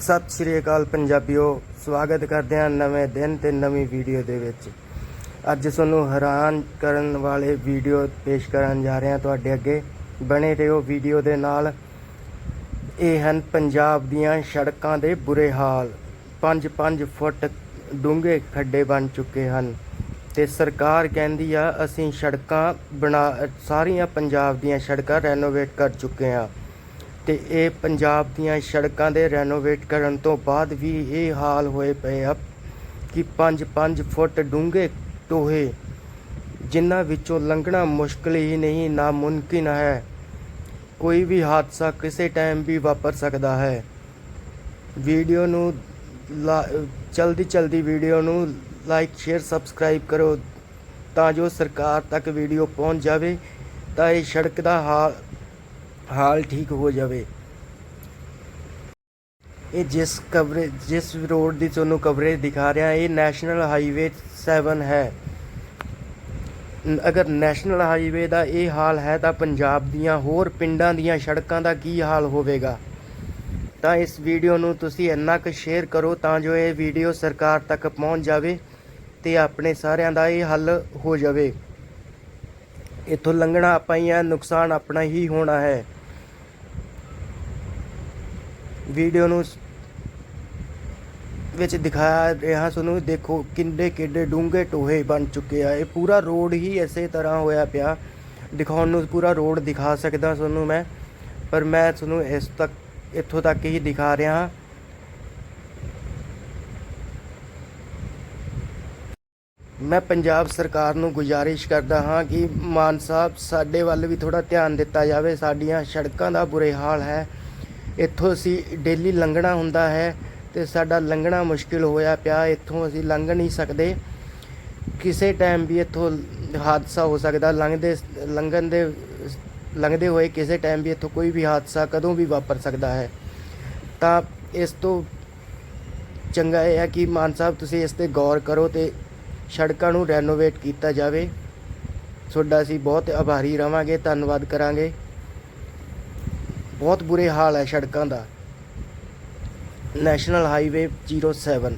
ਸਤਿ ਸ਼੍ਰੀ ਅਕਾਲ ਪੰਜਾਬੀਓ, ਸਵਾਗਤ ਕਰਦੇ ਹਾਂ ਨਵੇਂ ਦਿਨ ਤੇ ਨਵੀਂ ਵੀਡੀਓ ਦੇ ਵਿੱਚ। ਅੱਜ ਤੁਹਾਨੂੰ ਹੈਰਾਨ ਕਰਨ ਵਾਲੇ ਵੀਡੀਓ ਪੇਸ਼ ਕਰਨ ਜਾ ਰਹੇ ਹਾਂ ਤੁਹਾਡੇ ਅੱਗੇ। ਬਣੇ ਰਹੋ ਵੀਡੀਓ ਦੇ ਨਾਲ। ਇਹ ਹਨ ਪੰਜਾਬ ਦੀਆਂ ਸੜਕਾਂ ਦੇ ਬੁਰੇ ਹਾਲ। 5-5 ਫੁੱਟ ਡੂੰਘੇ ਖੱਡੇ ਬਣ ਚੁੱਕੇ ਹਨ ਤੇ ਸਰਕਾਰ ਕਹਿੰਦੀ ਆ, ਅਸੀਂ ਸੜਕਾਂ ਬਣਾ, ਸਾਰੀਆਂ ਪੰਜਾਬ ਦੀਆਂ ਸੜਕਾਂ ਰੈਨੋਵੇਟ ਕਰ ਚੁੱਕੇ ਹਾਂ। ਤੇ ਇਹ ਪੰਜਾਬ ਦੀਆਂ ਸੜਕਾਂ ਦੇ ਰੈਨੋਵੇਟ ਕਰਨ ਤੋਂ ਬਾਅਦ ਵੀ ਇਹ ਹਾਲ ਹੋਏ ਪਏ ਆ ਕਿ 5-5 ਫੁੱਟ ਡੂੰਘੇ ਟੋਹੇ, ਜਿਨ੍ਹਾਂ ਵਿੱਚੋਂ ਲੰਘਣਾ ਮੁਸ਼ਕਲ ਹੀ ਨਹੀਂ, ਨਾਮੁਮਕਿਨ ਹੈ। ਕੋਈ ਵੀ ਹਾਦਸਾ ਕਿਸੇ ਟਾਈਮ ਵੀ ਵਾਪਰ ਸਕਦਾ ਹੈ। ਵੀਡੀਓ ਨੂੰ ਜਲਦੀ ਜਲਦੀ ਵੀਡੀਓ ਨੂੰ ਲਾਈਕ ਸ਼ੇਅਰ ਸਬਸਕ੍ਰਾਈਬ ਕਰੋ ਤਾਂ ਜੋ ਸਰਕਾਰ ਤੱਕ ਵੀਡੀਓ ਪਹੁੰਚ ਜਾਵੇ, ਤਾਂ ਇਹ ਸੜਕ ਦਾ ਹਾਲ ਹਾਲ ਠੀਕ ਹੋ ਜਾਵੇ। ਇਹ ਜਿਸ ਕਵਰੇਜ ਜਿਸ ਰੋਡ ਦੀ ਤੁਹਾਨੂੰ ਕਵਰੇਜ ਦਿਖਾ ਰਿਹਾ, ਇਹ ਨੈਸ਼ਨਲ ਹਾਈਵੇ 7 ਹੈ। ਅਗਰ ਨੈਸ਼ਨਲ ਹਾਈਵੇ ਦਾ ਇਹ ਹਾਲ ਹੈ, ਤਾਂ ਪੰਜਾਬ ਦੀਆਂ ਹੋਰ ਪਿੰਡਾਂ ਦੀਆਂ ਸੜਕਾਂ ਦਾ ਕੀ ਹਾਲ ਹੋਵੇਗਾ? ਤਾਂ ਇਸ ਵੀਡੀਓ ਨੂੰ ਤੁਸੀਂ ਇੰਨਾ ਕੁ ਸ਼ੇਅਰ ਕਰੋ ਤਾਂ ਜੋ ਇਹ ਵੀਡੀਓ ਸਰਕਾਰ ਤੱਕ ਪਹੁੰਚ ਜਾਵੇ ਤੇ ਆਪਣੇ ਸਾਰਿਆਂ ਦਾ ਇਹ ਹੱਲ ਹੋ ਜਾਵੇ। ਇੱਥੋਂ ਲੰਘਣਾ ਆਪਾਂ ਹੀ ਆ, ਨੁਕਸਾਨ ਆਪਣਾ ਹੀ ਹੋਣਾ ਹੈ। ਵੀਡੀਓ ਨੂੰ ਵਿੱਚ ਦਿਖਾਇਆ ਰਿਹਾ ਤੁਹਾਨੂੰ ਦੇਖੋ ਕਿੰਨੇ ਕਿੱਡੇ ਡੂੰਘੇ ਟੋਹੇ ਬਣ ਚੁੱਕੇ ਆ। ਇਹ ਪੂਰਾ ਰੋਡ ਹੀ ਇਸੇ ਤਰ੍ਹਾਂ ਹੋਇਆ ਪਿਆ। ਦਿਖਾਉਣ ਨੂੰ ਪੂਰਾ ਰੋਡ ਦਿਖਾ ਸਕਦਾ ਤੁਹਾਨੂੰ ਮੈਂ, ਪਰ ਮੈਂ ਤੁਹਾਨੂੰ ਇਸ ਤੱਕ, ਇੱਥੋਂ ਤੱਕ ਹੀ ਦਿਖਾ ਰਿਹਾ ਹਾਂ। ਮੈਂ ਪੰਜਾਬ ਸਰਕਾਰ ਨੂੰ ਗੁਜ਼ਾਰਿਸ਼ ਕਰਦਾ ਹਾਂ ਕਿ ਮਾਨ ਸਾਹਿਬ, ਸਾਡੇ ਵੱਲ ਵੀ ਥੋੜਾ ਧਿਆਨ ਦਿੱਤਾ ਜਾਵੇ। ਸਾਡੀਆਂ ਸੜਕਾਂ ਦਾ ਬੁਰੇ ਹਾਲ ਹੈ। ਇੱਥੋਂ ਅਸੀਂ ਡੇਲੀ ਲੰਘਣਾ ਹੁੰਦਾ ਹੈ ਤੇ ਸਾਡਾ ਲੰਘਣਾ ਮੁਸ਼ਕਿਲ ਹੋਇਆ ਪਿਆ, ਇੱਥੋਂ ਅਸੀਂ ਲੰਘ ਨਹੀਂ ਸਕਦੇ। ਕਿਸੇ ਟਾਈਮ ਵੀ ਇੱਥੋਂ ਹਾਦਸਾ ਹੋ ਸਕਦਾ, ਲੰਘਦੇ ਲੰਘਣ ਦੇ, ਲੰਘਦੇ ਹੋਏ ਕਿਸੇ ਟਾਈਮ ਵੀ ਇੱਥੋਂ ਕੋਈ ਵੀ ਹਾਦਸਾ ਕਦੋਂ ਵੀ ਵਾਪਰ ਸਕਦਾ ਹੈ। ਤਾਂ ਇਸ ਤੋਂ ਚੰਗਾ ਇਹ ਹੈ ਕਿ ਮਾਨ ਸਾਹਿਬ, ਤੁਸੀਂ ਇਸ ਤੇ ਗੌਰ ਕਰੋ ਤੇ ਸੜਕਾਂ ਨੂੰ ਰੈਨੋਵੇਟ ਕੀਤਾ ਜਾਵੇ। ਤੁਹਾਡਾ ਅਸੀਂ ਬਹੁਤ ਆਭਾਰੀ ਰਵਾਂਗੇ, ਧੰਨਵਾਦ ਕਰਾਂਗੇ। ਬਹੁਤ ਬੁਰੇ ਹਾਲ ਹੈ ਸੜਕਾਂ ਦਾ। National highway 07